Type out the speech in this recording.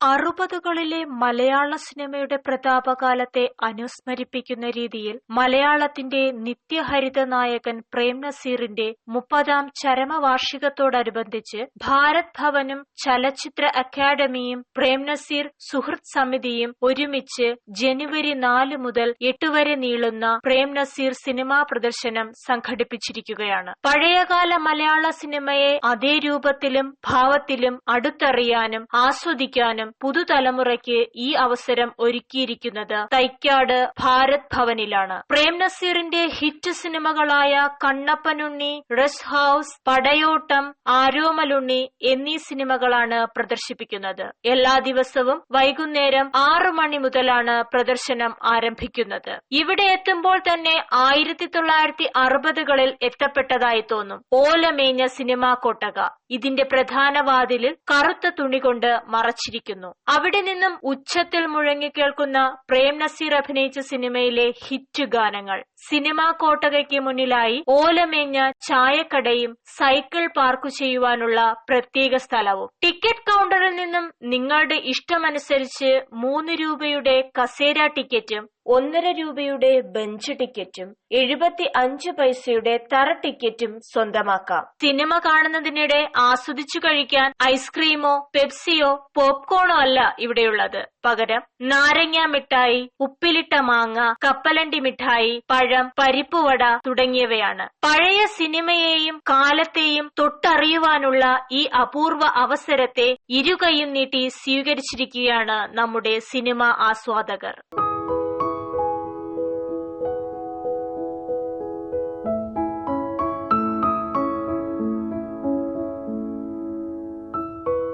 അറുപതുകളിലെ മലയാള സിനിമയുടെ പ്രതാപകാലത്തെ അനുസ്മരിപ്പിക്കുന്ന രീതിയിൽ മലയാളത്തിന്റെ നിത്യഹരിത നായകൻ പ്രേം നസീറിന്റെ മുപ്പതാം ചരമവാർഷികത്തോടനുബന്ധിച്ച് ഭാരത് ഭവനും ചലച്ചിത്ര അക്കാദമിയും പ്രേം നസീർ സുഹൃത്ത് സമിതിയും ഒരുമിച്ച് ജനുവരി നാല് മുതൽ എട്ട് വരെ നീളുന്ന പ്രേം നസീർ സിനിമാ പ്രദർശനം സംഘടിപ്പിച്ചിരിക്കുകയാണ്. പഴയകാല മലയാള സിനിമയെ അതേ രൂപത്തിലും ഭാവത്തിലും അടുത്തറിയാനും ആസ്വദിക്കാനും പുതുതലമുറയ്ക്ക് ഈ അവസരം ഒരുക്കിയിരിക്കുന്നത് തൈക്കാട് ഭാരത് ഭവനിലാണ്. പ്രേം നസീറിന്റെ ഹിറ്റ് സിനിമകളായ കണ്ണപ്പനുണ്ണി റെസ് ഹൌസ് പടയോട്ടം ആരോമലുണ്ണി എന്നീ സിനിമകളാണ് പ്രദർശിപ്പിക്കുന്നത്. എല്ലാ ദിവസവും വൈകുന്നേരം ആറ് മണി മുതലാണ് പ്രദർശനം ആരംഭിക്കുന്നത്. ഇവിടെ എത്തുമ്പോൾ തന്നെ ആയിരത്തി തൊള്ളായിരത്തി അറുപതുകളിൽ എത്തപ്പെട്ടതായി തോന്നും ഓലമേഞ്ഞ സിനിമാ കൊട്ടക. ഇതിന്റെ പ്രധാന വാതിലിൽ കറുത്ത തുണി കൊണ്ട് മറച്ചിരിക്കുന്നു. അവിടെ നിന്നും ഉച്ചത്തിൽ മുഴങ്ങിക്കേൾക്കുന്ന പ്രേം നസീർ അഭിനയിച്ച സിനിമയിലെ ഹിറ്റ് ഗാനങ്ങൾ. സിനിമാ കോട്ടകയ്ക്ക് മുന്നിലായി ഓലമേഞ്ഞ ചായക്കടയും സൈക്കിൾ പാർക്ക് ചെയ്യുവാനുള്ള പ്രത്യേക സ്ഥലവും. ടിക്കറ്റ് കൗണ്ടറിൽ നിന്നും നിങ്ങളുടെ ഇഷ്ടമനുസരിച്ച് മൂന്ന് രൂപയുടെ കസേര ടിക്കറ്റും ഒന്നര രൂപയുടെ ബെഞ്ച് ടിക്കറ്റും എഴുപത്തി അഞ്ച് പൈസയുടെ തറ ടിക്കറ്റും സ്വന്തമാക്കാം. സിനിമ കാണുന്നതിനിടെ ആസ്വദിച്ചു കഴിക്കാൻ ഐസ്ക്രീമോ പെപ്സിയോ പോപ്കോണോ അല്ല ഇവിടെയുള്ളത്. പകരം നാരങ്ങ മിഠായി ഉപ്പിലിട്ട മാങ്ങ കപ്പലണ്ടി മിഠായി പഴം പരിപ്പുവട തുടങ്ങിയവയാണ്. പഴയ സിനിമയെയും കാലത്തെയും തൊട്ടറിയുവാനുള്ള ഈ അപൂർവ അവസരത്തെ ഇരുകൈയും നീട്ടി സ്വീകരിച്ചിരിക്കുകയാണ് നമ്മുടെ സിനിമ ആസ്വാദകർ.